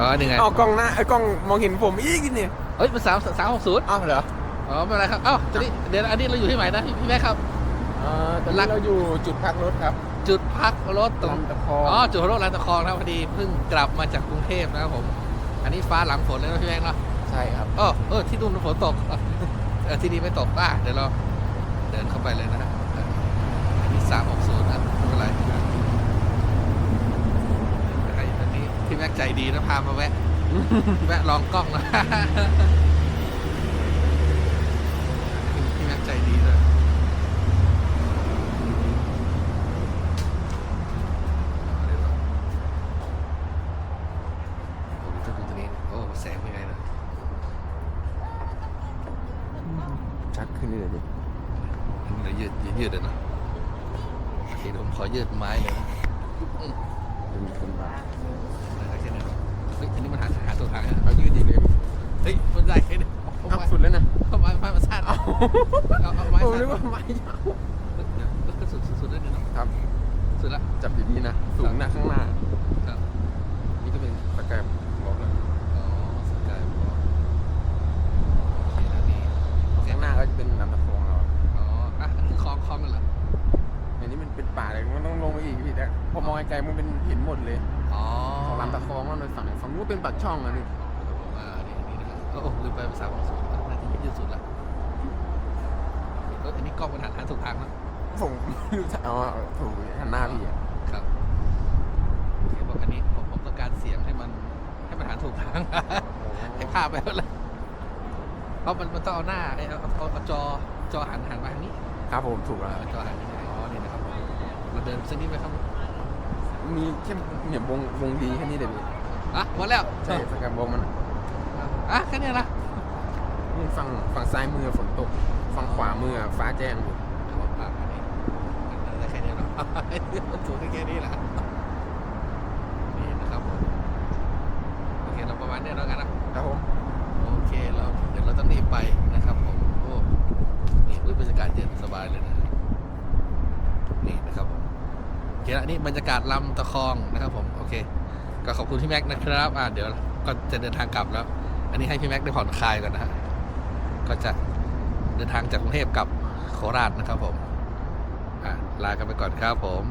อ๋อนี่ไงเอากล้องหน้าไอ้กล้องมองเห็นผมอีกนี่เฮ้ยมันสามสามหกศูนย์อ้าวเหรออ๋อไม่เป็นไรครับเอ้าตอนนี้เดี๋ยวอันนี้เราอยู่ที่ไหนนะพี่พี่แม่ครับ เอ่อตอนนี้เราอยู่จุดพักรถครับจุดพักรถตรง ลำตะคองอ๋อจุดพักรถลานตะคองนะครับพอดีเพิ่งกลับมาจากกรุงเทพนะครับผม อันนี้ฟ้าหลังฝนเลยนะพี่แม่เนาะใช่ครับเออเออที่นู่นฝนตกเออที่นี่ไม่ตกอะเดี๋ยวเราเดินเข้าไปเลยนะฮะอันนี้สามหกศูนย์นะไม่เป็นไรไอ้อันนี้ที่แม็ก ใจดีนะพามาแวะ แวะลองกล้องนะที่แม็กใจดีเลยโอ้ดูตรงนี้โอ้แสงเป็นไงนะชัดขึ้นเลยดิอันนี้เรายืดยืดยืดเลยนะโอเคเดี๋ยวผมขอยืดไม้เลยนะเป็นคนบ้าได้แค่นี้นะ เฮ้ยอันนี้มันหาหาตัวทางอะเอายืดดีเลยเฮ้ยมันได้แค่นี้เอาอัพไม้สุดแล้วนะเอาไม้ไม้มาสั้นเอาเอาเอาไม้ผมสั้นนึกว่าไม้ยาวเดี๋ยวก็สุดสุดสุดได้เลยเนาะครับสุดละจับดีๆนะ สูงหน้าข้างหน้าครับนี่ก็เป็นตะแกรงบอกเลยอ๋อสกายบอลโอเคแล้วนี่ข้างหน้าก็จะเป็นลำตะคองเราอ๋ออะอันนี้คือคลองคลองกันเหรออันนี้มันเป็นป่าเลยมันต้องลงไปอีกพี่แต่พอมองไกลๆมันเป็นเห็นหมดเลย อ๋อ ของลำตะคองมันเป็นฝั่งไหนฝั่งนู้นเป็นปากช่องอะนี่อ่านี่นี่นะครับโอ้โหลืมไปภาษาของศูนย์น่าจะยืดสุดละเอออันนี้กล้องมันหันหาถูกทางนะผมไม่รู้จะเอาเอาถูกหันหน้าพี่อะครับโอเคบอกอันนี้ผมผมต้องการเสียงให้มันให้มันหาถูกทางให้ภาพไปแล้วเลยเพราะมันมันต้องเอาหน้าไอ้เอาเอาเอาจอจอหันหันมาทางนี้ ครับผมถูกแล้วเอาจอหันมาทางนี้อ๋อนี่นะครับเราเดินเส้นนี้ไหมครับ มีแค่เนี่ยวงวงดีแค่นี้เลยพี่อะหมดแล้วใช่สแกมวงมันอะอะแค่นี้นะนี่ฝั่งฝั่งซ้ายมือฝนตก ฝั่งขวามือฟ้าแจ้งอยู่เอาปากอันนี้มันได้แค่นี้เนาะมันถูกแค่นี้แหละนี่นะครับผมโอเคเราประมาณนี้แล้วกันนะครับผมโอเคเราเดี๋ยวเราต้องรีบไปนะครับผมโอ้นี่อุ๊ยบรรยากาศเย็นสบายเลยนะนี่นะครับผมโอ เคละนี่บรรยากาศลำตะคองนะครับผมโอเค ก็ขอบคุณพี่แม็กนะครับอ่าเดี๋ยวก็จะเดินทางกลับแล้ว อันนี้ให้พี่แม็กได้ผ่อนคลายก่อนนะฮะก็จะเดินทางจากกรุงเทพกลับโคราชนะครับผมอ่าลากันไปก่อนครับผม